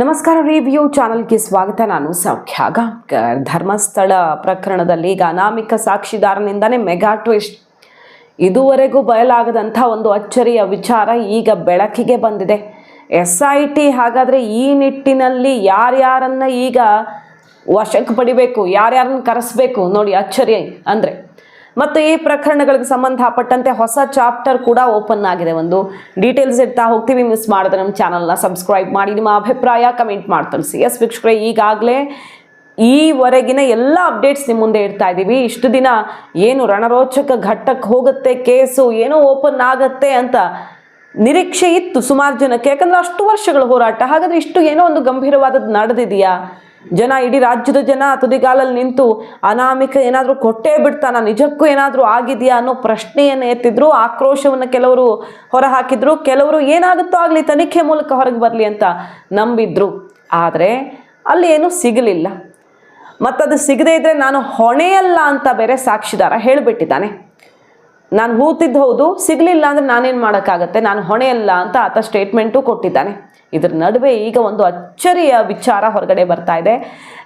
ನಮಸ್ಕಾರ ರಿವ್ಯೂ ಚಾನಲ್ಗೆ ಸ್ವಾಗತ. ನಾನು ಸೌಖ್ಯ. ಗಾಂಕರ್ ಧರ್ಮಸ್ಥಳ ಪ್ರಕರಣದಲ್ಲಿ ಈಗ ಅನಾಮಿಕ ಸಾಕ್ಷಿದಾರನಿಂದಾನೇ ಮೆಗಾ ಟ್ವಿಸ್ಟ್. ಇದುವರೆಗೂ ಬಯಲಾಗದಂಥ ಒಂದು ಅಚ್ಚರಿಯ ವಿಚಾರ ಈಗ ಬೆಳಕಿಗೆ ಬಂದಿದೆ. ಎಸ್ ಐ ಟಿ ಹಾಗಾದರೆ ಈ ನಿಟ್ಟಿನಲ್ಲಿ ಯಾರ್ಯಾರನ್ನು ಈಗ ವಶಕ್ಕೆ ಪಡಿಬೇಕು, ಯಾರ್ಯಾರನ್ನು ಕರೆಸ್ಬೇಕು ನೋಡಿ ಅಚ್ಚರಿ ಅಂದರೆ ಮತ್ತು ಈ ಪ್ರಕರಣಗಳಿಗೆ ಸಂಬಂಧಪಟ್ಟಂತೆ ಹೊಸ ಚಾಪ್ಟರ್ ಕೂಡ ಓಪನ್ ಆಗಿದೆ. ಒಂದು ಡೀಟೇಲ್ಸ್ ಇಡ್ತಾ ಹೋಗ್ತೀವಿ. ಮಿಸ್ ಮಾಡಿದ್ರೆ ನಮ್ಮ ಚಾನಲ್ನ ಸಬ್ಸ್ಕ್ರೈಬ್ ಮಾಡಿ. ನಿಮ್ಮ ಅಭಿಪ್ರಾಯ ಕಮೆಂಟ್ ಮಾಡಿ ಎಸ್ ವೀಕ್ಷಕರೇ, ಈಗಾಗಲೇ ಈವರೆಗಿನ ಎಲ್ಲ ಅಪ್ಡೇಟ್ಸ್ ನಿಮ್ಮ ಮುಂದೆ ಇಡ್ತಾ ಇದ್ದೀವಿ. ಇಷ್ಟು ದಿನ ಏನು ರಣರೋಚಕ ಘಟ್ಟಕ್ಕೆ ಹೋಗುತ್ತೆ, ಕೇಸು ಏನೋ ಓಪನ್ ಆಗುತ್ತೆ ಅಂತ ನಿರೀಕ್ಷೆ ಇತ್ತು ಸುಮಾರು ಜನಕ್ಕೆ. ಯಾಕಂದ್ರೆ ಅಷ್ಟು ವರ್ಷಗಳ ಹೋರಾಟ. ಹಾಗಾದ್ರೆ ಇಷ್ಟು ಏನೋ ಒಂದು ಗಂಭೀರವಾದದ್ದು ನಡೆದಿದೆಯಾ? ಜನ, ಇಡೀ ರಾಜ್ಯದ ಜನ ತುದಿಗಾಲಲ್ಲಿ ನಿಂತು ಅನಾಮಿಕ ಏನಾದರೂ ಕೊಟ್ಟೇ ಬಿಡ್ತಾನ, ನಿಜಕ್ಕೂ ಏನಾದರೂ ಆಗಿದೆಯಾ ಅನ್ನೋ ಪ್ರಶ್ನೆಯನ್ನು ಎತ್ತಿದ್ರು, ಆಕ್ರೋಶವನ್ನು ಕೆಲವರು ಹೊರಹಾಕಿದ್ರು, ಕೆಲವರು ಏನಾಗುತ್ತೋ ಆಗಲಿ ತನಿಖೆ ಮೂಲಕ ಹೊರಗೆ ಬರಲಿ ಅಂತ ನಂಬಿದ್ರು. ಆದರೆ ಅಲ್ಲಿ ಏನೂ ಸಿಗಲಿಲ್ಲ. ಮತ್ತದು ಸಿಗದೇ ಇದ್ರೆ ನಾನು ಹೊಣೆಯಲ್ಲ ಅಂತ ಬೇರೆ ಸಾಕ್ಷಿದಾರ ಹೇಳಿಬಿಟ್ಟಿದ್ದಾನೆ. ನಾನು ಹೂತಿದ್ದು ಹೌದು, ಸಿಗಲಿಲ್ಲ ಅಂದರೆ ನಾನೇನು ಮಾಡೋಕ್ಕಾಗತ್ತೆ? ನಾನು ಹೊಣೆಯಲ್ಲ ಅಂತ ಆತ ಸ್ಟೇಟ್ಮೆಂಟು ಕೊಟ್ಟಿದ್ದಾನೆ. ಇದರ ನಡುವೆ ಈಗ ಒಂದು ಅಚ್ಚರಿಯ ವಿಚಾರ ಹೊರಗಡೆ ಬರ್ತಾ ಇದೆ.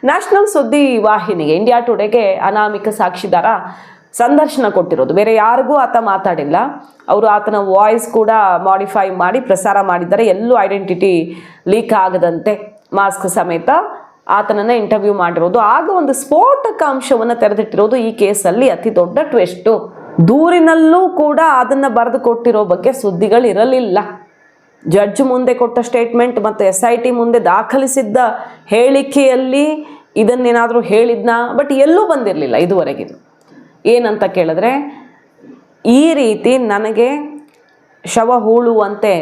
ನ್ಯಾಷನಲ್ ಸುದ್ದಿ ವಾಹಿನಿಗೆ ಇಂಡಿಯಾ ಟುಡೇಗೆ ಅನಾಮಿಕ ಸಾಕ್ಷಿದಾರ ಸಂದರ್ಶನ ಕೊಟ್ಟಿರೋದು. ಬೇರೆ ಯಾರಿಗೂ ಆತ ಮಾತಾಡಿಲ್ಲ. ಅವರು ಆತನ ವಾಯ್ಸ್ ಕೂಡ ಮಾಡಿಫೈ ಮಾಡಿ ಪ್ರಸಾರ ಮಾಡಿದ್ದಾರೆ. ಎಲ್ಲೂ ಐಡೆಂಟಿಟಿ ಲೀಕ್ ಆಗದಂತೆ ಮಾಸ್ಕ್ ಸಮೇತ ಆತನನ್ನು ಇಂಟರ್ವ್ಯೂ ಮಾಡಿರೋದು. ಆಗ ಒಂದು ಸ್ಫೋಟಕ ಅಂಶವನ್ನು ತೆರೆದಿಟ್ಟಿರೋದು ಈ ಕೇಸಲ್ಲಿ ಅತಿ ದೊಡ್ಡ ಟ್ವೆಸ್ಟು ದೂರಿನಲ್ಲೂ ಕೂಡ ಅದನ್ನು ಬರೆದು ಕೊಟ್ಟಿರೋ ಬಗ್ಗೆ ಸುದ್ದಿಗಳಿರಲಿಲ್ಲ. ಜಡ್ಜ್ ಮುಂದೆ ಕೊಟ್ಟ ಸ್ಟೇಟ್ಮೆಂಟ್ ಮತ್ತು ಎಸ್ ಐ ಟಿ ಮುಂದೆ ದಾಖಲಿಸಿದ್ದ ಹೇಳಿಕೆಯಲ್ಲಿ ಇದನ್ನೇನಾದರೂ ಹೇಳಿದ್ನಾ? ಬಟ್ ಎಲ್ಲೂ ಬಂದಿರಲಿಲ್ಲ ಇದುವರೆಗಿದು. ಏನಂತ ಕೇಳಿದ್ರೆ, ಈ ರೀತಿ ನನಗೆ ಶವ ಹೂಳುವಂತೆ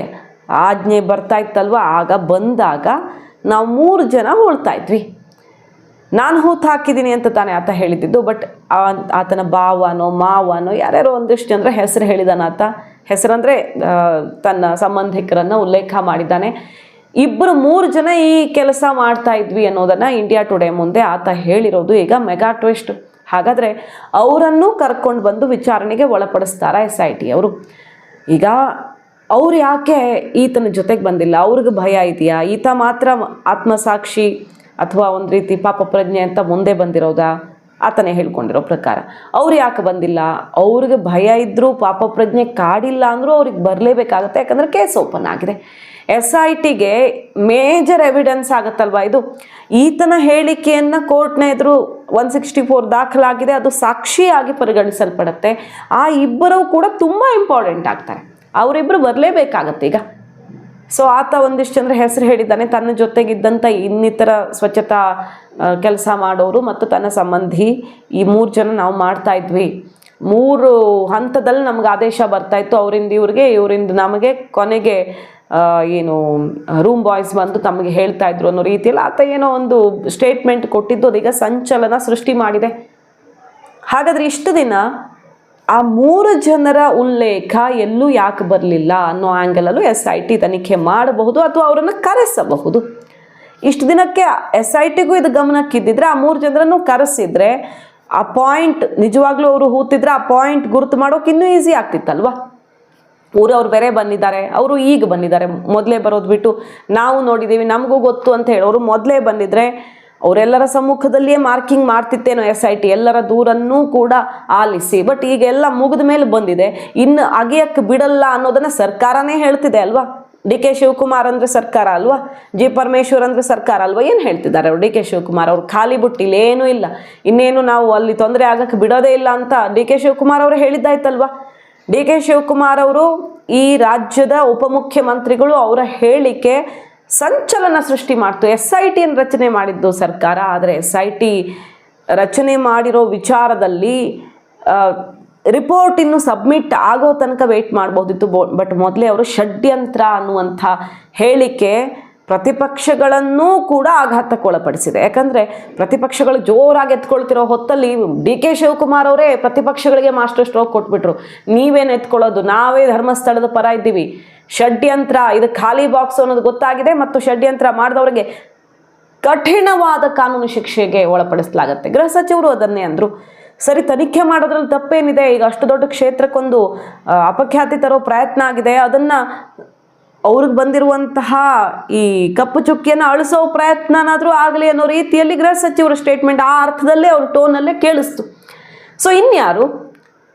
ಆಜ್ಞೆ ಬರ್ತಾ ಇತ್ತಲ್ವ? ಆಗ ಬಂದಾಗ ನಾವು ಮೂರು ಜನ ಹೂಳ್ತಾ ಇದ್ವಿ. ನಾನು ಹೂತು ಹಾಕಿದ್ದೀನಿ ಅಂತ ತಾನೇ ಆತ ಹೇಳಿದ್ದು ಬಟ್ ಆತನ ಬಾವನೋ ಮಾವನೋ, ಯಾರ್ಯಾರೋ ಒಂದಿಷ್ಟು ಜನರ ಹೆಸರು ಹೇಳಿದಾನ ಆತ. ಹೆಸರಂದರೆ ತನ್ನ ಸಂಬಂಧಿಕರನ್ನು ಉಲ್ಲೇಖ ಮಾಡಿದ್ದಾನೆ. ಇಬ್ಬರು ಮೂರು ಜನ ಈ ಕೆಲಸ ಮಾಡ್ತಾ ಇದ್ವಿ ಅನ್ನೋದನ್ನು ಇಂಡಿಯಾ ಟುಡೇ ಮುಂದೆ ಆತ ಹೇಳಿರೋದು. ಈಗ ಮೆಗಾ ಟ್ವಿಸ್ಟ್. ಹಾಗಾದರೆ ಅವರನ್ನು ಕರ್ಕೊಂಡು ಬಂದು ವಿಚಾರಣೆಗೆ ಒಳಪಡಿಸ್ತಾರ ಎಸ್ ಐ ಟಿ ಅವರು? ಈಗ ಅವ್ರು ಯಾಕೆ ಈತನ ಜೊತೆಗೆ ಬಂದಿಲ್ಲ? ಅವ್ರಿಗೆ ಭಯ ಇದೆಯಾ? ಈತ ಮಾತ್ರ ಆತ್ಮಸಾಕ್ಷಿ ಅಥವಾ ಒಂದು ರೀತಿ ಪಾಪ ಪ್ರಜ್ಞೆ ಅಂತ ಮುಂದೆ ಬಂದಿರೋದಾ? ಆತನೇ ಹೇಳ್ಕೊಂಡಿರೋ ಪ್ರಕಾರ. ಅವ್ರು ಯಾಕೆ ಬಂದಿಲ್ಲ? ಅವ್ರಿಗೆ ಭಯ ಇದ್ದರೂ ಪಾಪ ಪ್ರಜ್ಞೆ ಕಾಡಿಲ್ಲ ಅಂದರೂ ಅವ್ರಿಗೆ ಬರಲೇಬೇಕಾಗುತ್ತೆ. ಯಾಕಂದರೆ ಕೇಸ್ ಓಪನ್ ಆಗಿದೆ. ಎಸ್ ಐ ಟಿಗೆ ಮೇಜರ್ ಎವಿಡೆನ್ಸ್ ಆಗುತ್ತಲ್ವಾ ಇದು? ಈತನ ಹೇಳಿಕೆಯನ್ನು ಕೋರ್ಟ್ನ ಎದುರು ಒನ್ ಸಿಕ್ಸ್ಟಿ ಫೋರ್ ದಾಖಲಾಗಿದೆ. ಅದು ಸಾಕ್ಷಿಯಾಗಿ ಪರಿಗಣಿಸಲ್ಪಡುತ್ತೆ. ಆ ಇಬ್ಬರೂ ಕೂಡ ತುಂಬ ಇಂಪಾರ್ಟೆಂಟ್ ಆಗ್ತಾರೆ. ಅವರಿಬ್ಬರು ಬರಲೇಬೇಕಾಗತ್ತೆ ಈಗ. ಸೊ ಆತ ಒಂದಿಷ್ಟು ಜನರ ಹೆಸರು ಹೇಳಿದ್ದಾನೆ. ತನ್ನ ಜೊತೆಗಿದ್ದಂಥ ಇನ್ನಿತರ ಸ್ವಚ್ಛತಾ ಕೆಲಸ ಮಾಡೋರು ಮತ್ತು ತನ್ನ ಸಂಬಂಧಿ ಈ ಮೂರು ಜನ ನಾವು ಮಾಡ್ತಾ ಇದ್ವಿ. ಮೂರು ಹಂತದಲ್ಲಿ ನಮ್ಗೆ ಆದೇಶ ಬರ್ತಾ ಇತ್ತು. ಅವರಿಂದ ಇವ್ರಿಗೆ, ಇವರಿಂದ ನಮಗೆ, ಕೊನೆಗೆ ಏನು ರೂಮ್ ಬಾಯ್ಸ್ ಬಂದು ತಮಗೆ ಹೇಳ್ತಾ ಇದ್ರು ಅನ್ನೋ ರೀತಿಯಲ್ಲಿ ಆತ ಏನೋ ಒಂದು ಸ್ಟೇಟ್ಮೆಂಟ್ ಕೊಟ್ಟಿದ್ದು. ಅದೀಗ ಸಂಚಲನ ಸೃಷ್ಟಿ ಮಾಡಿದೆ. ಹಾಗಾದ್ರೆ ಇಷ್ಟು ದಿನ ಆ ಮೂರು ಜನರ ಉಲ್ಲೇಖ ಎಲ್ಲೂ ಯಾಕೆ ಬರಲಿಲ್ಲ ಅನ್ನೋ ಆ್ಯಂಗಲಲ್ಲೂ ಎಸ್ ಐ ಟಿ ತನಿಖೆ ಮಾಡಬಹುದು ಅಥವಾ ಅವರನ್ನು ಕರೆಸಬಹುದು. ಇಷ್ಟು ದಿನಕ್ಕೆ ಎಸ್ ಐ ಟಿಗೂ ಇದು ಗಮನಕ್ಕಿದ್ದಿದ್ರೆ ಆ ಮೂರು ಜನರನ್ನು ಕರೆಸಿದ್ರೆ ಆ ಪಾಯಿಂಟ್ ನಿಜವಾಗ್ಲೂ ಅವರು ಹೂತಿದ್ರೆ ಆ ಪಾಯಿಂಟ್ ಗುರುತು ಮಾಡೋಕೆ ಇನ್ನೂ ಈಸಿ ಆಗ್ತಿತ್ತಲ್ವಾ? ಊರವ್ರು ಬೇರೆ ಬಂದಿದ್ದಾರೆ, ಅವರು ಈಗ ಬಂದಿದ್ದಾರೆ. ಮೊದಲೇ ಬರೋದು ಬಿಟ್ಟು ನಾವು ನೋಡಿದ್ದೀವಿ ನಮಗೂ ಗೊತ್ತು ಅಂತ ಹೇಳೋರು ಮೊದಲೇ ಬಂದಿದ್ರೆ ಅವರೆಲ್ಲರ ಸಮ್ಮುಖದಲ್ಲಿಯೇ ಮಾರ್ಕಿಂಗ್ ಮಾಡ್ತಿತ್ತೇನೋ ಎಸ್ ಐ ಟಿ ಎಲ್ಲರ ದೂರನ್ನೂ ಕೂಡ ಆಲಿಸಿ. ಬಟ್ ಈಗ ಎಲ್ಲ ಮುಗಿದ ಮೇಲೆ ಬಂದಿದೆ. ಇನ್ನು ಅಗೆಯಕ್ಕೆ ಬಿಡಲ್ಲ ಅನ್ನೋದನ್ನ ಸರ್ಕಾರನೇ ಹೇಳ್ತಿದೆ ಅಲ್ವಾ? ಡಿ ಕೆ ಶಿವಕುಮಾರ್ ಅಂದರೆ ಸರ್ಕಾರ ಅಲ್ವಾ? ಜಿ ಪರಮೇಶ್ವರ್ ಅಂದರೆ ಸರ್ಕಾರ ಅಲ್ವಾ? ಏನು ಹೇಳ್ತಿದ್ದಾರೆ ಅವರು? ಡಿ ಕೆ ಶಿವಕುಮಾರ್ ಅವ್ರು ಖಾಲಿ ಬಿಟ್ಟಿಲ್ಲ ಏನೂ ಇಲ್ಲ. ಇನ್ನೇನು ನಾವು ಅಲ್ಲಿ ತೊಂದರೆ ಆಗಕ್ಕೆ ಬಿಡೋದೇ ಇಲ್ಲ ಅಂತ ಡಿ ಕೆ ಶಿವಕುಮಾರ್ ಅವರು ಹೇಳಿದ್ದಾಯ್ತಲ್ವಾ? ಡಿ ಕೆ ಶಿವಕುಮಾರ್ ಅವರು ಈ ರಾಜ್ಯದ ಉಪಮುಖ್ಯಮಂತ್ರಿಗಳು ಅವರ ಹೇಳಿಕೆ ಸಂಚಲನ ಸೃಷ್ಟಿ ಮಾಡ್ತು. ಎಸ್ ಐ ಟಿಯನ್ನು ರಚನೆ ಮಾಡಿದ್ದು ಸರ್ಕಾರ, ಆದರೆ ಎಸ್ ಐ ಟಿ ರಚನೆ ಮಾಡಿರೋ ವಿಚಾರದಲ್ಲಿ ರಿಪೋರ್ಟ್ ಇನ್ನು ಸಬ್ಮಿಟ್ ಆಗೋ ತನಕ ವೆಯ್ಟ್ ಮಾಡ್ಬೋದಿತ್ತು. ಬಟ್ ಮೊದಲೇ ಅವರು ಷಡ್ಯಂತ್ರ ಅನ್ನುವಂಥ ಹೇಳಿಕೆ ಪ್ರತಿಪಕ್ಷಗಳನ್ನೂ ಕೂಡ ಆಘಾತಕ್ಕೊಳಪಡಿಸಿದೆ. ಯಾಕಂದರೆ ಪ್ರತಿಪಕ್ಷಗಳು ಜೋರಾಗಿ ಎತ್ಕೊಳ್ತಿರೋ ಹೊತ್ತಲ್ಲಿ ಡಿ ಕೆ ಶಿವಕುಮಾರ್ ಅವರೇ ಪ್ರತಿಪಕ್ಷಗಳಿಗೆ ಮಾಸ್ಟರ್ ಸ್ಟ್ರೋಕ್ ಕೊಟ್ಬಿಟ್ರು. ನೀವೇನು ಎತ್ಕೊಳ್ಳೋದು? ನಾವೇ ಧರ್ಮಸ್ಥಳದ ಪರ ಇದ್ದೀವಿ. ಷಡ್ಯಂತ್ರ, ಇದು ಖಾಲಿ ಬಾಕ್ಸ್ ಅನ್ನೋದು ಗೊತ್ತಾಗಿದೆ ಮತ್ತು ಷಡ್ಯಂತ್ರ ಮಾಡಿದವರಿಗೆ ಕಠಿಣವಾದ ಕಾನೂನು ಶಿಕ್ಷೆಗೆ ಒಳಪಡಿಸಲಾಗತ್ತೆ. ಗೃಹ ಸಚಿವರು ಅದನ್ನೇ ಅಂದರು. ಸರಿ, ತನಿಖೆ ಮಾಡೋದ್ರಲ್ಲಿ ತಪ್ಪೇನಿದೆ. ಈಗ ಅಷ್ಟು ದೊಡ್ಡ ಕ್ಷೇತ್ರಕ್ಕೊಂದು ಅಪಖ್ಯಾತಿ ತರೋ ಪ್ರಯತ್ನ ಆಗಿದೆ. ಅದನ್ನು ಅವ್ರಿಗೆ ಬಂದಿರುವಂತಹ ಈ ಕಪ್ಪು ಚುಕ್ಕಿಯನ್ನು ಅಳಿಸೋ ಪ್ರಯತ್ನನಾದರೂ ಆಗಲಿ ಅನ್ನೋ ರೀತಿಯಲ್ಲಿ ಗೃಹ ಸಚಿವರ ಸ್ಟೇಟ್ಮೆಂಟ್ ಆ ಅರ್ಥದಲ್ಲೇ ಅವ್ರ ಟೋನಲ್ಲೇ ಕೇಳಿಸ್ತು. ಸೊ ಇನ್ಯಾರು?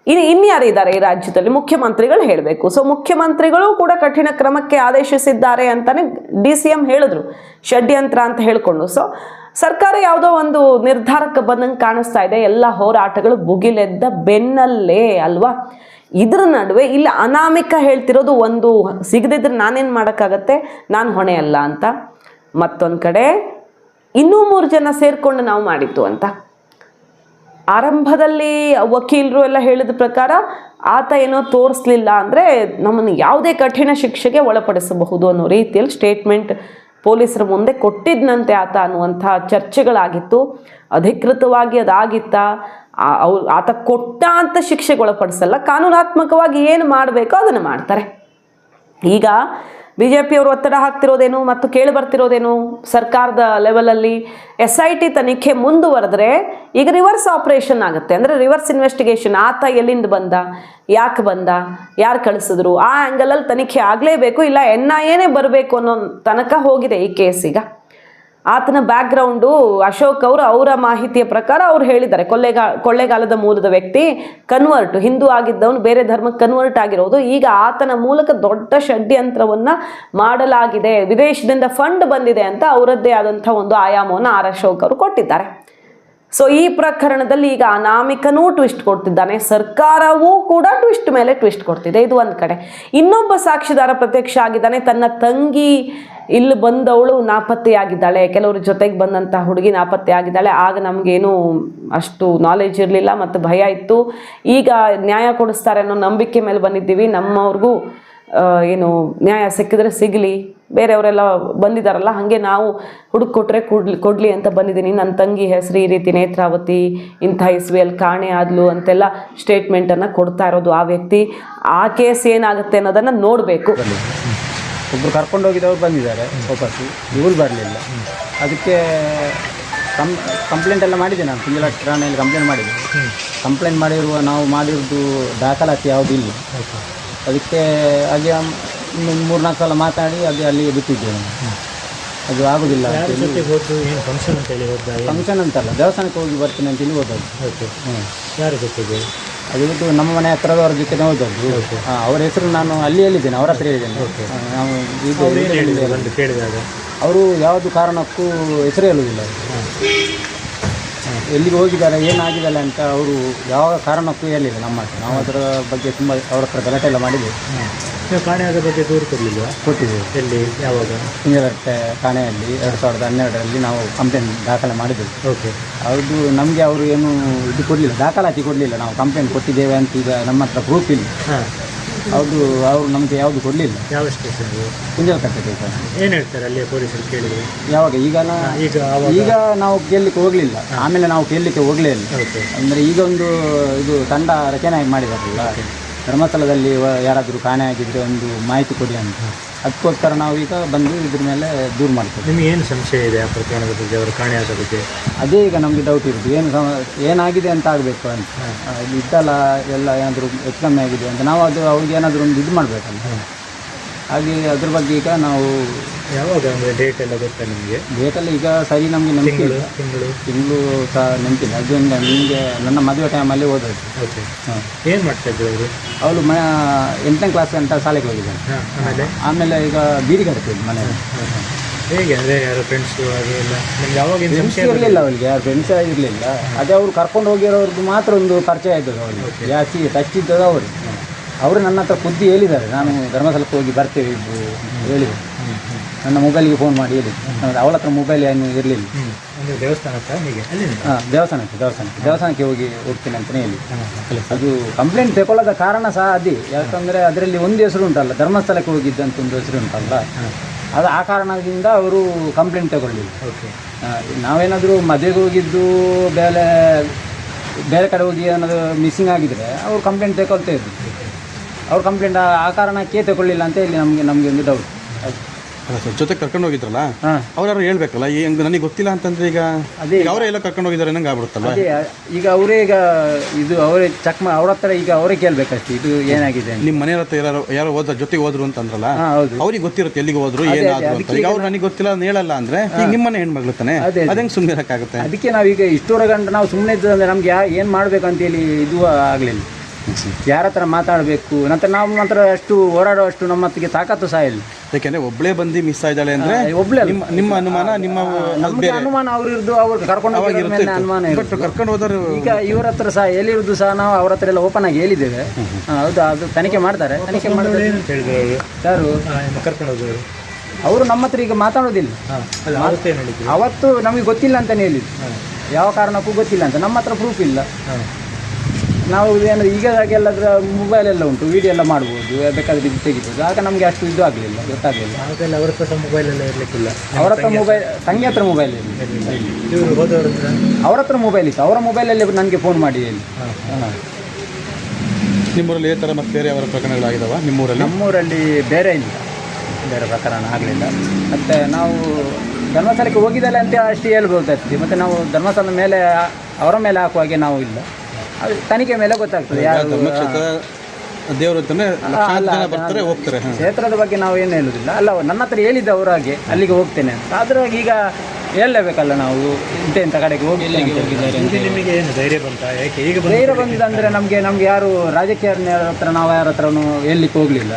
ಇನ್ನು ಇನ್ಯಾರು ಇದ್ದಾರೆ ಈ ರಾಜ್ಯದಲ್ಲಿ? ಮುಖ್ಯಮಂತ್ರಿಗಳು ಹೇಳಬೇಕು. ಸೊ ಮುಖ್ಯಮಂತ್ರಿಗಳು ಕೂಡ ಕಠಿಣ ಕ್ರಮಕ್ಕೆ ಆದೇಶಿಸಿದ್ದಾರೆ ಅಂತಲೇ ಡಿ ಸಿ ಎಂ ಹೇಳಿದ್ರು. ಷಡ್ಯಂತ್ರ ಅಂತ ಹೇಳಿಕೊಂಡು. ಸೊ ಸರ್ಕಾರ ಯಾವುದೋ ಒಂದು ನಿರ್ಧಾರಕ್ಕೆ ಬಂದಂಗೆ ಕಾಣಿಸ್ತಾ ಇದೆ. ಎಲ್ಲ ಹೋರಾಟಗಳು ಭುಗಿಲೆದ್ದ ಬೆನ್ನಲ್ಲೇ ಅಲ್ವಾ? ಇದ್ರ ನಡುವೆ ಇಲ್ಲಿ ಅನಾಮಿಕ ಹೇಳ್ತಿರೋದು ಒಂದು ಸಿಗದಿದ್ರೆ ನಾನೇನು ಮಾಡೋಕ್ಕಾಗತ್ತೆ? ನಾನು ಹೊಣೆ ಅಲ್ಲ ಅಂತ. ಮತ್ತೊಂದು ಕಡೆ, ಇನ್ನೂ ಮೂರು ಜನ ಸೇರಿಕೊಂಡು ನಾವು ಮಾಡಿದ್ದು ಅಂತ. ಆರಂಭದಲ್ಲಿ ವಕೀಲರು ಎಲ್ಲ ಹೇಳಿದ ಪ್ರಕಾರ ಆತ ಏನೋ ತೋರಿಸ್ಲಿಲ್ಲ ಅಂದರೆ ನಮ್ಮನ್ನು ಯಾವುದೇ ಕಠಿಣ ಶಿಕ್ಷೆಗೆ ಒಳಪಡಿಸಬಹುದು ಅನ್ನೋ ರೀತಿಯಲ್ಲಿ ಸ್ಟೇಟ್ಮೆಂಟ್ ಪೊಲೀಸರ ಮುಂದೆ ಕೊಟ್ಟಿದ್ದನಂತೆ ಆತ ಅನ್ನುವಂಥ ಚರ್ಚೆಗಳಾಗಿತ್ತು. ಅಧಿಕೃತವಾಗಿ ಅದಾಗಿತ್ತ? ಅವ್ರು ಆತ ಕೊಟ್ಟ ಅಂತ ಶಿಕ್ಷೆಗೆ ಒಳಪಡಿಸಲ್ಲ ಕಾನೂನಾತ್ಮಕವಾಗಿ ಏನು ಮಾಡಬೇಕೋ ಅದನ್ನು ಮಾಡ್ತಾರೆ. ಈಗ ಬಿ ಜೆ ಪಿಯವರು ಒತ್ತಡ ಹಾಕ್ತಿರೋದೇನು ಮತ್ತು ಕೇಳಿ ಬರ್ತಿರೋದೇನು? ಸರ್ಕಾರದ ಲೆವೆಲಲ್ಲಿ ಎಸ್ ಐ ಟಿ ತನಿಖೆ ಮುಂದುವರೆದ್ರೆ ಈಗ ರಿವರ್ಸ್ ಆಪರೇಷನ್ ಆಗುತ್ತೆ. ಅಂದರೆ ರಿವರ್ಸ್ ಇನ್ವೆಸ್ಟಿಗೇಷನ್ ಆತ ಎಲ್ಲಿಂದ ಬಂದ? ಯಾಕೆ ಬಂದ? ಯಾರು ಕಳಿಸಿದ್ರು? ಆ ಆ್ಯಂಗಲಲ್ಲಿ ತನಿಖೆ ಆಗಲೇಬೇಕು, ಇಲ್ಲ ಎನ್ ಐ ಬರಬೇಕು ಅನ್ನೋ ತನಕ ಹೋಗಿದೆ ಈ ಕೇಸ್ ಈಗ. ಆತನ ಬ್ಯಾಕ್ಗ್ರೌಂಡು ಅಶೋಕ್ ಅವರು ಅವರ ಮಾಹಿತಿಯ ಪ್ರಕಾರ ಅವ್ರು ಹೇಳಿದ್ದಾರೆ. ಕೊಳ್ಳೇಗಾ, ಕೊಳ್ಳೆಗಾಲದ ಮೂಲದ ವ್ಯಕ್ತಿ ಕನ್ವರ್ಟ್ ಹಿಂದೂ ಆಗಿದ್ದವನು, ಬೇರೆ ಧರ್ಮಕ್ಕೆ ಕನ್ವರ್ಟ್ ಆಗಿರೋದು. ಈಗ ಆತನ ಮೂಲಕ ದೊಡ್ಡ ಷಡ್ಯಂತ್ರವನ್ನು ಮಾಡಲಾಗಿದೆ. ವಿದೇಶದಿಂದ ಫಂಡ್ ಬಂದಿದೆ ಅಂತ ಅವರದ್ದೇ ಆದಂಥ ಒಂದು ಆಯಾಮವನ್ನು ಆರ್ ಅಶೋಕ್ ಅವರು ಕೊಟ್ಟಿದ್ದಾರೆ. ಸೊ ಈ ಪ್ರಕರಣದಲ್ಲಿ ಈಗ ಅನಾಮಿಕನೂ ಟ್ವಿಸ್ಟ್ ಕೊಡ್ತಿದ್ದಾನೆ, ಸರ್ಕಾರವೂ ಕೂಡ ಟ್ವಿಸ್ಟ್ ಮೇಲೆ ಟ್ವಿಸ್ಟ್ ಕೊಡ್ತಿದೆ, ಇದು ಒಂದು ಕಡೆ. ಇನ್ನೊಬ್ಬ ಸಾಕ್ಷಿದಾರ ಪ್ರತ್ಯಕ್ಷ ಆಗಿದ್ದಾನೆ, ತನ್ನ ತಂಗಿ ಇಲ್ಲಿ ಬಂದವಳು ನಾಪತ್ತೆಯಾಗಿದ್ದಾಳೆ, ಕೆಲವರ ಜೊತೆಗೆ ಬಂದಂಥ ಹುಡುಗಿ ನಾಪತ್ತೆ ಆಗಿದ್ದಾಳೆ ಆಗ ನಮಗೇನು ಅಷ್ಟು ನಾಲೆಜ್ ಇರಲಿಲ್ಲ, ಮತ್ತು ಭಯ ಇತ್ತು. ಈಗ ನ್ಯಾಯ ಕೊಡಿಸ್ತಾರೆ ಅನ್ನೋ ನಂಬಿಕೆ ಮೇಲೆ ಬಂದಿದ್ದೀವಿ, ನಮ್ಮವ್ರಿಗೂ ಏನು ನ್ಯಾಯ ಸಿಕ್ಕಿದ್ರೆ ಸಿಗಲಿ ಬೇರೆಯವರೆಲ್ಲ ಬಂದಿದ್ದಾರಲ್ಲ ಹಾಗೆ ನಾವು ಹುಡುಕ್ ಕೊಟ್ಟರೆ ಕೊಡ್ಲಿ ಕೊಡಲಿ ಅಂತ ಬಂದಿದ್ದೀನಿ. ನನ್ನ ತಂಗಿ ಹೆಸರು ಈ ರೀತಿ ನೇತ್ರಾವತಿ ಇಂಥ ಇಸ್ವಿಯಲ್ಲಿ ಕಾಣೆ ಆದ್ಲು ಅಂತೆಲ್ಲ ಸ್ಟೇಟ್ಮೆಂಟನ್ನು ಕೊಡ್ತಾ ಇರೋದು ಆ ವ್ಯಕ್ತಿ. ಆ ಕೇಸ್ ಏನಾಗುತ್ತೆ ಅನ್ನೋದನ್ನು ನೋಡಬೇಕು. ಒಬ್ಬರು ಕರ್ಕೊಂಡು ಹೋಗಿದ್ದವ್ರು ಬಂದಿದ್ದಾರೆ ವಾಪಸ್ಸು. ಇವ್ರು ಬರಲಿಲ್ಲ. ಅದಕ್ಕೆ ಕಂ ಕಂಪ್ಲೇಂಟ್ ಎಲ್ಲ ಮಾಡಿದ್ದೆ ನಾನು. ತಿಂಗಳ ಠಾಣೆಯಲ್ಲಿ ಕಂಪ್ಲೇಂಟ್ ಮಾಡಿದ್ದೆ ಕಂಪ್ಲೇಂಟ್ ಮಾಡಿರುವ ನಾವು ಮಾಡಿರೋದು ದಾಖಲಾತಿ ಯಾವುದು ಇಲ್ಲ. ಅದಕ್ಕೆ ಹಾಗೆ ಮೂರು ನಾಲ್ಕು ಸಲ ಮಾತಾಡಿ ಅದೇ ಅಲ್ಲಿಗೆ ಬಿಟ್ಟಿದ್ದೇವೆ. ಅದು ಆಗುದಿಲ್ಲ ಏನು ಫಂಕ್ಷನ್ ಅಂತ ಹೇಳಿ ಹೋದ ಫಂಕ್ಷನ್ ಅಂತಲ್ಲ ದೇವಸ್ಥಾನಕ್ಕೆ ಹೋಗಿ ಬರ್ತೀನಿ ಅಂತ ಇಲ್ಲಿ ಹೋದದ್ದು. ಓಕೆ ಹ್ಞೂ ಯಾರ ಜೊತೆಗೆ? ಅದು ಬಿಟ್ಟು ನಮ್ಮ ಮನೆ ಹತ್ರದವ್ರ ಜೊತೆ ಹೋದದ್ದು. ಹಾಂ ಅವ್ರ ಹೆಸರು ನಾನು ಅಲ್ಲಿ ಹೇಳಿದ್ದೇನೆ ಅವ್ರ ಹತ್ರ ಹೇಳಿದ್ದೇನೆ. ನಾವು ಬಂದು ಕೇಳಿದಾಗ? ಅವರು ಯಾವುದು ಕಾರಣಕ್ಕೂ ಹೆಸರು ಹೇಳುವುದಿಲ್ಲ. ಎಲ್ಲಿಗೆ ಹೋಗಿದ್ದಾರೆ ಏನಾಗಿದ್ದಾರೆ ಅಂತ ಅವರು ಯಾವ ಕಾರಣಕ್ಕೂ ಹೇಳಿಲ್ಲ ನಮ್ಮ ಹತ್ರ ನಾವು ಅದರ ಬಗ್ಗೆ ತುಂಬ ಅವ್ರ ಹತ್ರ ಗಲಾಟೆ ಎಲ್ಲ ಮಾಡಿದ್ವಿ. ನೀವು ಕಾಣೆಯಾದ ಬಗ್ಗೆ ದೂರು ಕೊಡಲಿಲ್ವಾ ಕೊಟ್ಟಿದ್ದೇವೆ ಎಲ್ಲಿ ಯಾವಾಗ? ಕುಂಜರಟ್ಟೆ ಠಾಣೆಯಲ್ಲಿ ಎರಡು ಸಾವಿರದ ಹನ್ನೆರಡರಲ್ಲಿ ನಾವು ಕಂಪ್ಲೇಂಟ್ ದಾಖಲೆ ಮಾಡಿದ್ವಿ. ಓಕೆ. ಅದು ನಮಗೆ ಅವರು ಏನು ಇದು ಕೊಡಲಿಲ್ಲ ದಾಖಲಾತಿ ಕೊಡಲಿಲ್ಲ. ನಾವು ಕಂಪ್ಲೇಂಟ್ ಕೊಟ್ಟಿದ್ದೇವೆ ಅಂತ ಈಗ ನಮ್ಮ ಹತ್ರ ಪ್ರೂಫ್ ಇಲ್ಲ. ಹಾಂ. ಅದು ಅವರು ನಮಗೆ ಯಾವುದು ಕೊಡಲಿಲ್ಲ. ಯಾವ ಸ್ಟೇಷನ್ ಕುಂಜಲ್ ಕಟ್ಟೆ ಸರ್ ಏನು ಹೇಳ್ತಾರೆ ಅಲ್ಲಿ ಪೊಲೀಸರು ಕೇಳಿದ್ರು? ಯಾವಾಗ? ಈಗ ನಾ- ಈಗ ಆವಾಗ. ಈಗ ನಾವು ಕೇಳಲಿಕ್ಕೆ ಹೋಗಲಿಲ್ಲ. ಆಮೇಲೆ ನಾವು ಕೇಳಲಿಕ್ಕೆ ಹೋಗಲೇ ಇಲ್ಲ. ಓಕೆ ಅಂದರೆ ಈಗ ಒಂದು ಇದು ತಂಡ ರಚನೆ ಮಾಡಿದಾರಲ್ಲ. ಧರ್ಮಸ್ಥಳದಲ್ಲಿ ಯಾರಾದರೂ ಕಾಣೆ ಆಗಿದ್ರೆ ಒಂದು ಮಾಹಿತಿ ಕೊಡಿ ಅಂತ. ಅದಕ್ಕೋಸ್ಕರ ನಾವು ಈಗ ಬಂದು ಇದ್ರ ಮೇಲೆ ದೂರು ಮಾಡ್ತೇವೆ. ನಿಮಗೆ ಏನು ಸಂಶಯ ಇದೆ ಆ ಪ್ರಕರಣದ ಬಗ್ಗೆ ಅವರು ಕಾಣೆಯಾದ ಬಗ್ಗೆ? ಅದೇ ಈಗ ನಮಗೆ ಡೌಟ್ ಇರೋದು. ಏನು ಸಮ ಏನಾಗಿದೆ ಅಂತ ಆಗಬೇಕು ಅಂತ. ಇದ್ದಲ್ಲ ಎಲ್ಲ ಏನಾದರೂ ಹೆಚ್ಚು ಕಮ್ಮಿ ಆಗಿದೆ ಅಂತ. ನಾವು ಅದು ಅವ್ರಿಗೆ ಏನಾದರೂ ಒಂದು ಇದು ಮಾಡಬೇಕಲ್ಲ. ಹಾಗೆ ಅದ್ರ ಬಗ್ಗೆ ಈಗ ನಾವು ಯಾವಾಗ ಅಂದರೆ ಡೇಟ್ ಎಲ್ಲ ಗೊತ್ತಾ ನಿಮಗೆ? ಡೇಟಲ್ಲ ಈಗ ಸರಿ ನಮಗೆ ತಿಂಗಳು ನೆನಪಿಲ್ಲ. ತಿಂಗಳು ತಿಂಗಳು. ಸಹ ನೆನಪಿಲ್ಲ. ಅದರಿಂದ ನಿಮಗೆ ನನ್ನ ಮದುವೆ ಟೈಮಲ್ಲಿ ಓದೋದು ಓಕೆ ಹಾಂ. ಏನು ಮಾಡ್ತಾ ಇದ್ರು ಅವರು? ಅವಳು ಮ ಎಂಟನೇ ಕ್ಲಾಸ್ ಅಂತ ಶಾಲೆಗೆ ಹೋಗಿದ್ದಾನೆ ಹಾಂ ಆಮೇಲೆ? ಆಮೇಲೆ ಈಗ ಬೀದಿ ಕಟ್ತಿದ್ದೆ ಮನೆ ಹೇಗೆ ಅಂದರೆ ಯಾರು ಫ್ರೆಂಡ್ಸು ಹಾಗೆ ಎಲ್ಲ? ನಿಮ್ಗೆ ಯಾವಾಗ ಫ್ರೆಂಡ್ಸ್ ಸಂಶಯ ಇರಲಿಲ್ಲ? ಅವಳಿಗೆ. ಯಾರು ಫ್ರೆಂಡ್ಸ್ ಇರಲಿಲ್ಲ. ಅದೇ ಅವ್ರು ಕರ್ಕೊಂಡು ಹೋಗಿರೋರ್ದು ಮಾತ್ರ ಒಂದು ಪರಿಚಯ ಇದ್ದದ್ದು ಅವಳಿಗೆ. ಜಾಸ್ತಿ ಟಚ್ ಇದ್ದದ್ದು ಅವರು. ಅವರು ನನ್ನ ಹತ್ರ ಖುದ್ದು ಹೇಳಿದ್ದಾರೆ. ನಾನು ಧರ್ಮಸ್ಥಳಕ್ಕೆ ಹೋಗಿ ಬರ್ತೇವೆ ಇಬ್ಬರು ಹೇಳಿದೆ ನನ್ನ ಮೊಬೈಲಿಗೆ ಫೋನ್ ಮಾಡಿ ಹೇಳಿ ಅವಳ ಹತ್ರ ಮೊಬೈಲ್ ಏನು ಇರಲಿಲ್ಲ. ದೇವಸ್ಥಾನಕ್ಕೆ ಹಾಂ ದೇವಸ್ಥಾನಕ್ಕೆ ದೇವಸ್ಥಾನಕ್ಕೆ. ದೇವಸ್ಥಾನಕ್ಕೆ ಹೋಗಿ ಹೋಗ್ತೀನಿ ಅಂತಲೇ ಹೇಳಿ ಅದು ಕಂಪ್ಲೇಂಟ್ ತಗೊಳ್ಳೋದ ಕಾರಣ ಸಹ ಅದೇ. ಯಾಕಂದರೆ ಅದರಲ್ಲಿ ಒಂದು ಹೆಸರು ಉಂಟಲ್ಲ ಧರ್ಮಸ್ಥಳಕ್ಕೆ ಹೋಗಿದ್ದಂತ ಒಂದು ಹೆಸರು ಉಂಟಲ್ಲ. ಅದು ಆ ಕಾರಣದಿಂದ ಅವರು ಕಂಪ್ಲೇಂಟ್ ತಗೊಳ್ಳಿಲ್ಲ. ನಾವೇನಾದರೂ ಮದುವೆಗೆ ಹೋಗಿದ್ದು ಬೇರೆ ಬೇರೆ ಕಡೆ ಹೋಗಿ ಏನಾದರೂ ಮಿಸ್ಸಿಂಗ್ ಆಗಿದ್ದರೆ ಅವರು ಕಂಪ್ಲೇಂಟ್ ತಗೊಳ್ತಾ ಇದ್ರು. ಅವ್ರು ಕಂಪ್ಲೇಂಟ್ ಆ ಕಾರಣಕ್ಕೆ ತಗೊಳ್ಳಿಲ್ಲ ಅಂತ ಇಲ್ಲಿ ನಮಗೆ ನಮಗೆ ಒಂದು ಡೌಟ್ ಅಲ್ಲ ಸರ್ ಜೊತೆ ಕರ್ಕೊಂಡು ಹೋಗಿದ್ರಲ್ಲ? ಹಾಂ. ಅವ್ರು ಹೇಳ್ಬೇಕಲ್ಲ ಈ ಹಂಗೆ ನನಗೆ ಗೊತ್ತಿಲ್ಲ ಅಂತಂದ್ರೆ ಈಗ ಅದೇ ಈಗ ಅವರೇ ಎಲ್ಲ ಕರ್ಕೊಂಡು ಹೋಗಿದ್ದಾರೆ ನಂಗೆ ಆಗ್ಬಿಡುತ್ತಲ್ಲ ಅದೇ ಈಗ ಅವರೇ ಈಗ ಇದು ಅವರೇ ಚೆಕ್ ಮಾ ಅವ್ರ ಹತ್ರ ಈಗ ಅವರೇ ಕೇಳಬೇಕಷ್ಟೇ ಇದು ಏನಾಗಿದೆ ಅಂತ. ನಿಮ್ಮ ಮನೆ ಹತ್ರ ಯಾರು ಯಾರೋ ಹೋದ್ರ ಜೊತೆಗೆ ಹೋದ್ರು ಅಂತಂದ್ರಲ್ಲ? ಹಾಂ ಹೌದು. ಅವ್ರಿಗೆ ಗೊತ್ತಿರುತ್ತೆ ಎಲ್ಲಿಗೆ ಹೋದ್ರು ಏನಾದ್ರು ಅಂತ. ಈಗ ಅವ್ರು ನನಗೆ ಗೊತ್ತಿಲ್ಲ ಅಂತ ಹೇಳಲ್ಲ ಅಂದ್ರೆ ಈಗ ನಿಮ್ಮನೆ ಹೆಣ್ಮಗ್ಳು ತಾನೆ? ಅದೇ, ಅದೇ. ಅದಂಗೆ ಸುಮ್ಮನೆ ಇರಕ್ಕಾಗುತ್ತೆ ಅದಕ್ಕೆ ನಾವೀಗ ಇಷ್ಟೋರ ಗಂಡ ನಾವು ಸುಮ್ಮನೆ ಇದ್ದದಂದ್ರೆ ನಮ್ಗೆ ಯಾ ಏನು ಮಾಡಬೇಕು ಅಂತೇಳಿ ಇದು ಆಗಲಿಲ್ಲ. ಯಾರ ಹತ್ರ ಮಾತಾಡಬೇಕು? ನಂತರ ನಾವು ಮಾತ್ರ ಅಷ್ಟು ಓಡಾಡುವಷ್ಟು ನಮ್ಮ ಹತ್ತಿಗೆ ತಾಕತ್ತು ಸಹ ಇಲ್ಲ. ಯಾಕೆಂದ್ರೆ ಒಬ್ಳೆ ಬಂದು ಮಿಸ್ ಆಗಿದ್ದಾಳೆ ಅಂದ್ರೆ ಒಬ್ಳೆ ನಿಮ್ಮ ನಿಮ್ಮ ಅನುಮಾನ ನಿಮ್ಮ ನಮ್ಗೆ ಅನುಮಾನ ಅವ್ರು ಇರ್ದು ಅವ್ರು ಕರ್ಕೊಂಡು ಹೋಗಿರೋ ಮೇಲೆ ಅನುಮಾನ ಬಟ್ ಇರುತ್ತೆ. ಕರ್ಕೊಂಡು ಹೋದವರು ಈಗ ಇವ್ರ ಹತ್ರ ಸಹ ಹೇಳಿರೋದು ಸಹ ನಾವು ಅವ್ರ ಹತ್ರ ಎಲ್ಲ ಓಪನ್ ಆಗಿ ಹೇಳಿದ್ದೇವೆ. ಹಾ, ಹೌದು ಅದು ತನಿಖೆ ಮಾಡ್ತಾರೆ. ತನಿಖೆ ಹೇಳಿದ್ರು ಅವರು. ಯಾರು? ಕರ್ಕೊಂಡು ಅವರು ನಮ್ಮ ಹತ್ರ ಈಗ ಮಾತಾಡೋದಿಲ್ಲ. ಹಾಂ ಹೇಳಿದ್ರು. ಅವತ್ತು ನಮಗೆ ಗೊತ್ತಿಲ್ಲ ಅಂತಾನೆ ಹೇಳಿದ್ರು. ಯಾವ ಕಾರಣಕ್ಕೂ ಗೊತ್ತಿಲ್ಲ ಅಂತ. ನಮ್ಮ ಹತ್ರ ಪ್ರೂಫ್ ಇಲ್ಲ. ಹಾಂ. ನಾವು ಏನಾದರೂ ಈಗ ಎಲ್ಲದ್ರ ಮೊಬೈಲ್ ಎಲ್ಲ ಉಂಟು ವೀಡಿಯೋ ಎಲ್ಲ ಮಾಡ್ಬೋದು ಬೇಕಾದ್ರೆ ಇದು ತೆಗಿಬೋದು. ಆಗ ನಮಗೆ ಅಷ್ಟು ಇದು ಆಗಲಿಲ್ಲ ಗೊತ್ತಾಗಲಿಲ್ಲ. ಆಗೆಲ್ಲ ಅವ್ರ ಹತ್ರ ಮೊಬೈಲ್ ಎಲ್ಲ ಇರಲಿಕ್ಕಿಲ್ಲ. ಅವ್ರ ಹತ್ರ ಮೊಬೈಲ್ ತಂಗಿ ಹತ್ರ ಮೊಬೈಲ್ ಇಲ್ಲ. ಇವರು ಹೋದವ್ರ ಹತ್ರ? ಅವ್ರ ಹತ್ರ ಮೊಬೈಲ್ ಇತ್ತು. ಅವರ ಮೊಬೈಲಲ್ಲಿ ನನಗೆ ಫೋನ್ ಮಾಡಿ ಹೇಳಿ. ಹಾಂ. ನಿಮ್ಮೂರಲ್ಲಿ ಈ ಥರ ಮತ್ತೆ ಬೇರೆ ಅವರ ಪ್ರಕರಣಗಳಾಗಿದಾವ? ನಿಮ್ಮೂರಲ್ಲಿ? ನಮ್ಮೂರಲ್ಲಿ ಬೇರೆ ಇಲ್ಲ. ಬೇರೆ ಪ್ರಕರಣ ಆಗಲಿಲ್ಲ. ಮತ್ತು ನಾವು ಧರ್ಮಸ್ಥಳಕ್ಕೆ ಹೋಗಿದ್ದಲ್ಲ ಅಂತ ಅಷ್ಟೇ ಹೇಳ್ಬೋದಾಗ್ತದೆ. ಮತ್ತು ನಾವು ಧರ್ಮಸ್ಥಳದ ಮೇಲೆ ಅವರ ಮೇಲೆ ಹಾಕುವಾಗೆ ನಾವು ಇಲ್ಲ. ಅದು ತನಿಖೆ ಮೇಲೆ ಗೊತ್ತಾಗ್ತದೆ ಯಾರು ಧರ್ಮಕ್ಷೇತ್ರ ದೇವರು ಅಂತಾನೆ ಲಕ್ಷಾಂತರ ಜನ ಬರ್ತಾರೆ ಹೋಗ್ತಾರೆ ಹಾಂ. ಕ್ಷೇತ್ರದ ಬಗ್ಗೆ ನಾವು ಏನು ಹೇಳುದಿಲ್ಲ. ಅಲ್ಲ ನನ್ನ ಹತ್ರ ಹೇಳಿದ್ದ ಅವ್ರ ಹಾಗೆ ಅಲ್ಲಿಗೆ ಹೋಗ್ತೇನೆ ಅಂತ. ಅದ್ರಾಗ ಈಗ ಹೇಳಲೇಬೇಕಲ್ಲ ನಾವು ಇಂಥ ಇಂಥ ಕಡೆಗೆ ಹೋಗಿ ಇದು ನಿಮಗೆ ಏನು ಧೈರ್ಯ ಬಂದಿದೆ ಅಂದ್ರೆ ಈಗ ಬಂದು ಧೈರ್ಯ ಬಂದಿದ್ದಂದ್ರೆ ನಮಗೆ ನಮ್ಗೆ ಯಾರು ರಾಜಕೀಯ ಹತ್ರ ನಾವು ಯಾರ ಹತ್ರನೂ ಹೇಳಲಿಕ್ಕೆ ಹೋಗಲಿಲ್ಲ.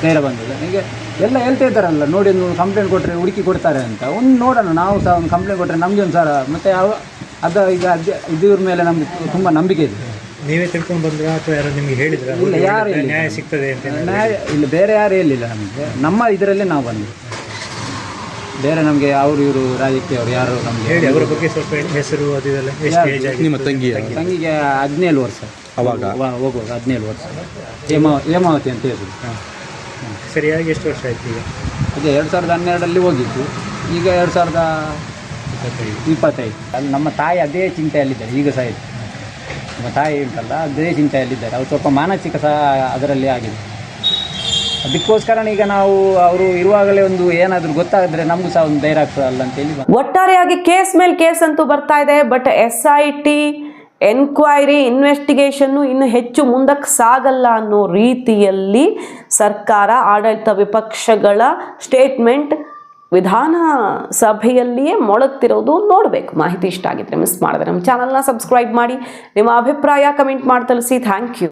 ಧೈರ್ಯ ಬಂದಿಲ್ಲ. ಈಗ ಎಲ್ಲ ಹೇಳ್ತಾ ಇದ್ದಾರಲ್ಲ ನೋಡಿ ಒಂದು ಕಂಪ್ಲೇಂಟ್ ಕೊಟ್ಟರೆ ಹುಡುಕಿ ಕೊಡ್ತಾರೆ ಅಂತ. ಒಂದು ನೋಡೋಣ ನಾವು ಸಹ ಒಂದು ಕಂಪ್ಲೇಂಟ್ ಕೊಟ್ಟರೆ ನಮಗೆ ಒಂದು ಸರ ಮತ್ತೆ ಅವ ಅದು ಈಗ ಅದ್ ಇದ್ರ ಮೇಲೆ ನಮಗೆ ತುಂಬ ನಂಬಿಕೆ ಇದೆ. ನೀವೇ ತಿಳ್ಕೊಂಡು ಬಂದ್ರ ಅಥವಾ ಯಾರು ನಿಮ್ಗೆ ಹೇಳಿದ್ರ? ಇಲ್ಲ ಯಾರು. ನ್ಯಾಯ ಸಿಗ್ತದೆ ಅಂತ ನ್ಯಾಯ ಇಲ್ಲ ಬೇರೆ ಯಾರು ಹೇಳಿಲ್ಲ ನಮಗೆ. ನಮ್ಮ ಇದರಲ್ಲೇ ನಾವು ಬಂದ್ವಿ. ಬೇರೆ ನಮಗೆ ಅವರು ಇವರು ರಾಜಕೀಯ ಅವರು ಯಾರು ನಮಗೆ ಹೇಳಿ ಅವರ ಬಗ್ಗೆ ಸ್ವಲ್ಪ ಹೇಳಿ. ಹೆಸರು ಅದು ಇದೆಲ್ಲ ಎಷ್ಟು ಏಜ್ ಆಗಿ ನಿಮ್ಮ ತಂಗಿ ತಂಗಿಗೆ ಹದಿನೇಳು ವರ್ಷ. ಅವಾಗ? ವ- ಹೋಗುವಾಗ ಹದಿನೇಳು ವರ್ಷ. ಹೇಮ ಹೇಮಾವತಿ ಅಂತ ಹೇಳಿದ್ರು ಸರಿಯಾಗಿ ಎಷ್ಟು ವರ್ಷ ಆಯ್ತು ಈಗ? ಅದೇ ಎರಡು ಸಾವಿರದ ಹನ್ನೆರಡರಲ್ಲಿ ಹೋಗಿದ್ದು. ಈಗ ಎರಡು ಸಾವಿರದ ಇಪ್ಪತ್ತೈದು. ಅಲ್ಲಿ ನಮ್ಮ ತಾಯಿ ಅದೇ ಚಿಂತೆಯಲ್ಲಿದ್ದಾರೆ ಈಗ ಸಹ ಇದೆ. ನಮ್ಮ ತಾಯಿ ಉಂಟಲ್ಲ ಅದೇ ಚಿಂತೆಯಲ್ಲಿದ್ದಾರೆ. ಅವ್ರು ಸ್ವಲ್ಪ ಮಾನಸಿಕ ಸಹ ಅದರಲ್ಲಿ ಆಗಿದೆ. ಅದಕ್ಕೋಸ್ಕರ ಈಗ ನಾವು ಅವರು ಇರುವಾಗಲೇ ಒಂದು ಏನಾದರೂ ಗೊತ್ತಾಗಿದ್ರೆ ನಮಗೂ ಸಹ ಒಂದು ಧೈರ್ಯ ಆಗ್ತದಲ್ಲ ಅಂತೇಳಿ. ಒಟ್ಟಾರೆಯಾಗಿ ಕೇಸ್ ಮೇಲೆ ಕೇಸ್ ಅಂತೂ ಬರ್ತಾ ಇದೆ but S I T enquiry investigation ಇನ್ನು ಹೆಚ್ಚು ಮುಂದಕ್ಕೆ ಸಾಗಲ್ಲ ಅನ್ನೋ ರೀತಿಯಲ್ಲಿ ಸರ್ಕಾರ ಆಡಳಿತ ವಿಪಕ್ಷಗಳ ಸ್ಟೇಟ್ಮೆಂಟ್ ವಿಧಾನಸಭೆಯಲ್ಲಿಯೇ ಮೊಳಗ್ತಿರೋದು ನೋಡಬೇಕು. ಮಾಹಿತಿ ಇಷ್ಟ ಆಗಿದ್ರೆ ಮಿಸ್ ಮಾಡಿದ್ರೆ ನಮ್ಮ ಚಾನಲ್ನ ಸಬ್ಸ್ಕ್ರೈಬ್ ಮಾಡಿ. ನಿಮ್ಮ ಅಭಿಪ್ರಾಯ ಕಮೆಂಟ್ ಮಾಡಿ ತಿಳಿಸಿ ಥ್ಯಾಂಕ್ ಯು